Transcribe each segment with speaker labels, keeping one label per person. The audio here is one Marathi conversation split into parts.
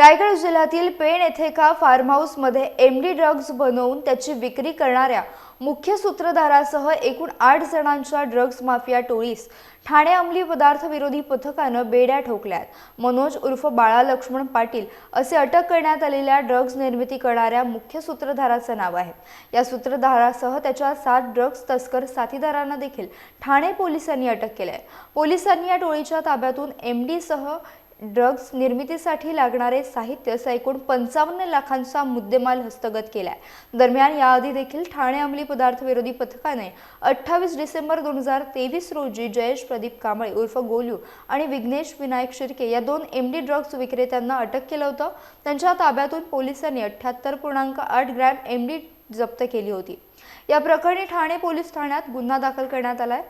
Speaker 1: रायगड जिल्ह्यातील पेण येथे एका फार्म हाऊसमध्ये एम डी ड्रग्ज बनवून त्याची विक्री करणाऱ्या मुख्य सूत्रधारासह एकूण आठ जणांच्या ड्रग्ज माफिया टोळीस ठाणे अंमली पदार्थ विरोधी पथकानं बेड्या ठोकल्यात. मनोज उर्फ बाळा लक्ष्मण पाटील असे अटक करण्यात आलेल्या ड्रग्ज निर्मिती करणाऱ्या मुख्य सूत्रधाराचं नाव आहे. या सूत्रधारासह त्याच्या सात ड्रग्ज तस्कर साथीदारांना देखील ठाणे पोलिसांनी अटक केली आहे पोलिसांनी या टोळीच्या ताब्यातून एम डीसह ड्रग्ज निर्मितीसाठी लागणारे साहित्य असा एकूण पंचावन्न लाखांचा मुद्देमाल हस्तगत केलाय. दरम्यान याआधी देखील ठाणे अंमली पदार्थ विरोधी पथकाने अठ्ठावीस डिसेंबर दोन हजार तेवीस रोजी जयेश प्रदीप कांबळे उर्फ गोलू आणि विघ्नेश विनायक शिर्के या दोन एम डी ड्रग्ज विक्रेत्यांना अटक केलं होतं. त्यांच्या ताब्यातून पोलिसांनी अठ्ठ्याहत्तर पूर्णांक आठ ग्रॅम एम डी जप्त केली होती. या प्रकरणी ठाणे पोलीस ठाण्यात गुन्हा दाखल करण्यात आलाय.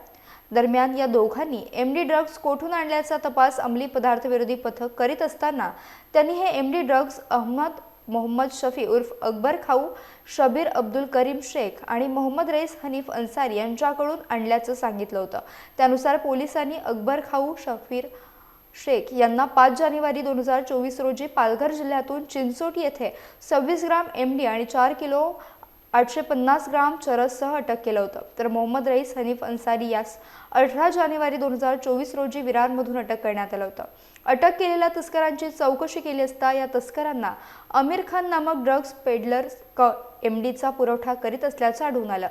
Speaker 1: दरम्यान या दोघांनी एम डी ड्रग्ज कोठून आणल्याचा तपास अंमली पदार्थ विरोधी पथक करीत असताना त्यांनी हे M D drugs Ahmed Mohammed Shafi उर्फ अकबर खाऊ शबीर अब्दुल करीम शेख आणि मोहम्मद रईस हनीफ अन्सारी यांच्याकडून आणल्याचं सांगितलं होतं. त्यानुसार पोलिसांनी अकबर खाऊ शफीर शेख यांना पाच जानेवारी दोन हजार चोवीस रोजी पालघर जिल्ह्यातून चिंचोटी येथे सव्वीस ग्राम एम डी आणि चार किलो आठशे पन्नास ग्राम चरससह अटक केलं होतं. तर मोहम्मद रईस हनीफ अन्सारी यास अठरा जानेवारी दोन हजार चोवीस रोजी विरारमधून अटक करण्यात आलं होतं. अटक केलेल्या तस्करांची चौकशी केली असता या तस्करांना आमिर खान नामक ड्रग्ज पेडलर क एम डीचा पुरवठा करीत असल्याचं आढळून आलं.